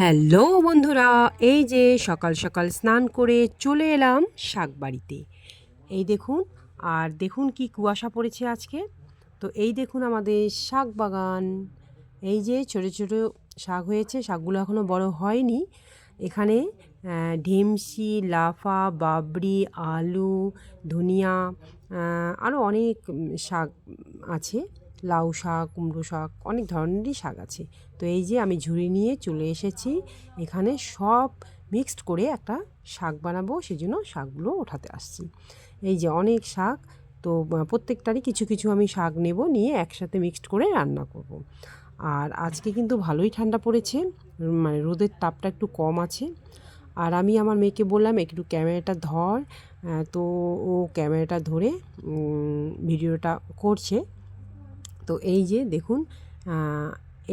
Hello বন্ধুরা, এই যে সকাল সকাল স্নান করে চলে এলাম শাক বাড়িতে এই দেখুন, আর দেখুন কি কুয়াশা পড়েছে আজকে। তো এই দেখুন আমাদের শাক বাগান। এই যে ছোটো ছোটো শাক হয়েছে, শাকগুলো এখনও বড় হয়নি। এখানে ঢেমসি লাফা, বাবরি, আলু, ধনিয়া আরও অনেক শাক আছে। লাউ শাক, কুমড়ো শাক, অনেক ধরনেরই শাক আছে। তো এই যে আমি ঝুড়ি নিয়ে চলে এসেছি, এখানে সব মিক্সড করে একটা শাক বানাবো সেই জন্য শাকগুলো ওঠাতে আসছি। এই যে অনেক শাক, তো প্রত্যেকটারই কিছু কিছু আমি শাক নেব, নিয়ে একসাথে মিক্সড করে রান্না করব। আর আজকে কিন্তু ভালোই ঠান্ডা পড়েছে মানে রোদের তাপটা একটু কম আছে। আর আমি আমার মেয়েকে বললাম, একটু ক্যামেরাটা ধর। তো ও ক্যামেরাটা ধরে ভিডিওটা করছে। তো এই যে দেখুন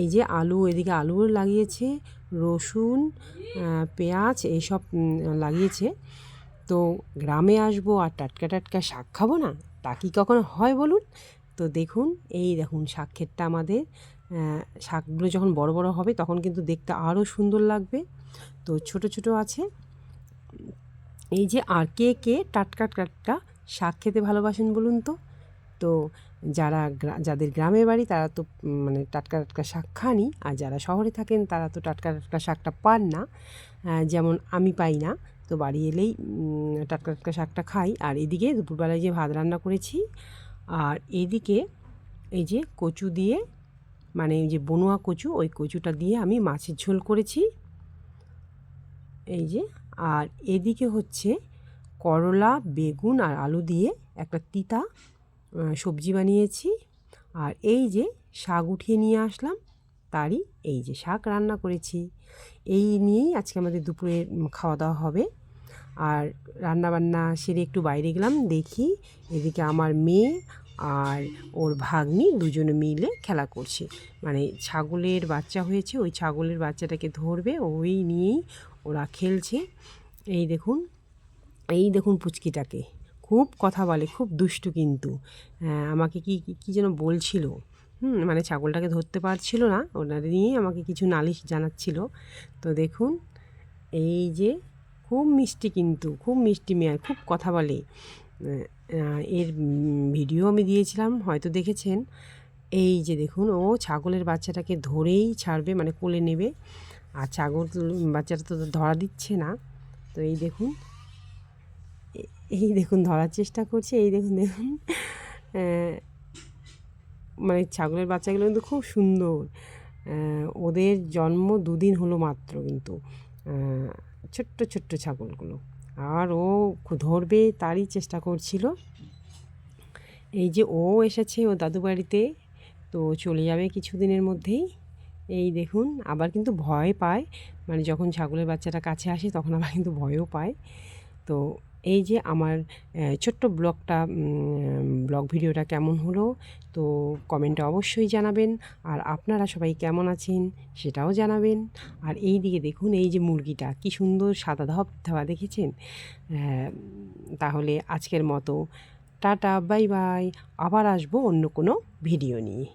এই যে আলু, এদিকে আলু লাগিয়েছে, রসুন পেঁয়াজ, এইসব লাগিয়েছে। তো গ্রামে আসব আর টাটকা টাটকা শাক খাব না, তা কি কখনো হয় বলুন? তো দেখুন, এই দেখুন শাক ক্ষেতটা আমাদের শাকগুলো যখন বড় বড় হবে তখন কিন্তু দেখতে আরও সুন্দর লাগবে। তো ছোট ছোট আছে। এই যে আর কে কে টাটকা টাটকা শাক খেতে ভালোবাসেন বলুন তো? তো যারা যাদের গ্রামের বাড়ি তারা তো মানে টাটকা টাটকা শাক খানই। আর যারা শহরে থাকেন তারা তো টাটকা টাটকা শাকটা পান না। যেমন আমি পাই না, তো বাড়ি এলেই টাটকা টাটকা শাকটা খাই। আর এদিকে দুপুরবেলায় যে ভাত রান্না করেছি, আর এদিকে এই যে কচু দিয়ে মানে এই যে বনুয়া কচু, ওই কচুটা দিয়ে আমি মাছের ঝোল করেছি। এই যে, আর এদিকে হচ্ছে করলা, বেগুন আর আলু দিয়ে একটা তিতা সবজি বানিয়েছি। আর এই যে শাক উঠিয়ে নিয়ে আসলাম, তারই এই যে শাক রান্না করেছি। এই নিয়েই আজকে আমাদের দুপুরে খাওয়া দাওয়া হবে। আর রান্না বান্না সেরে একটু বাইরে গেলাম, দেখি এদিকে আমার মেয়ে আর ওর ভাগ্নি দুজনে মিলে খেলা করছে। মানে ছাগলের বাচ্চা হয়েছে, ওই ছাগলের বাচ্চাটাকে ধরবে, ওই নিয়েই ওরা খেলছে। এই দেখুন এই দেখুন পুচকিটাকে। খুব কথা বলে খুব দুষ্টু কিন্তু। হ্যাঁ, আমাকে কি কি- যেন বলছিল হুম মানে ছাগলটাকে ধরতে পারছিল না ওটা নিয়েই আমাকে কিছু নালিশ জানাচ্ছিল। তো দেখুন এই যে খুব মিষ্টি কিন্তু খুব মিষ্টি মেয়ে খুব কথা বলে। এর ভিডিও আমি দিয়েছিলাম হয়তো দেখেছেন। এই যে দেখুন ও ছাগলের বাচ্চাটাকে ধরেই ছাড়বে মানে কোলে নেবে। আর ছাগল বাচ্চাটা তো ধরা দিচ্ছে না। তো এই দেখুন এই দেখুন, ধরার চেষ্টা করছে, এই দেখুন দেখুন। মানে ছাগলের বাচ্চাগুলো কিন্তু খুব সুন্দর। ওদের জন্ম দুদিন হলো মাত্র কিন্তু ছোট্ট ছোট্ট ছাগলগুলো। আর ও ধরবে তারই চেষ্টা করছিল। এই যে ও এসেছে ও দাদু বাড়িতে, তো চলে যাবে কিছুদিনের মধ্যেই। এই দেখুন, আবার কিন্তু ভয় পায়। মানে যখন ছাগলের বাচ্চাটা কাছে আসে, তখন আবার কিন্তু ভয়ও পায়। তো এই যে আমার ছোট্ট ব্লগটা ব্লগ ভিডিওটা কেমন হলো? তো কমেন্টে অবশ্যই জানাবেন। আর আপনারা সবাই কেমন আছেন সেটাও জানাবেন। আর এই দিকে দেখুন, এই যে মুরগিটা কি সুন্দর সাদা ধপ ধোয়া দেখেছেন? তাহলে আজকের মতো টাটা, বাই বাই। আবার আসব অন্য কোনো ভিডিও নিয়ে।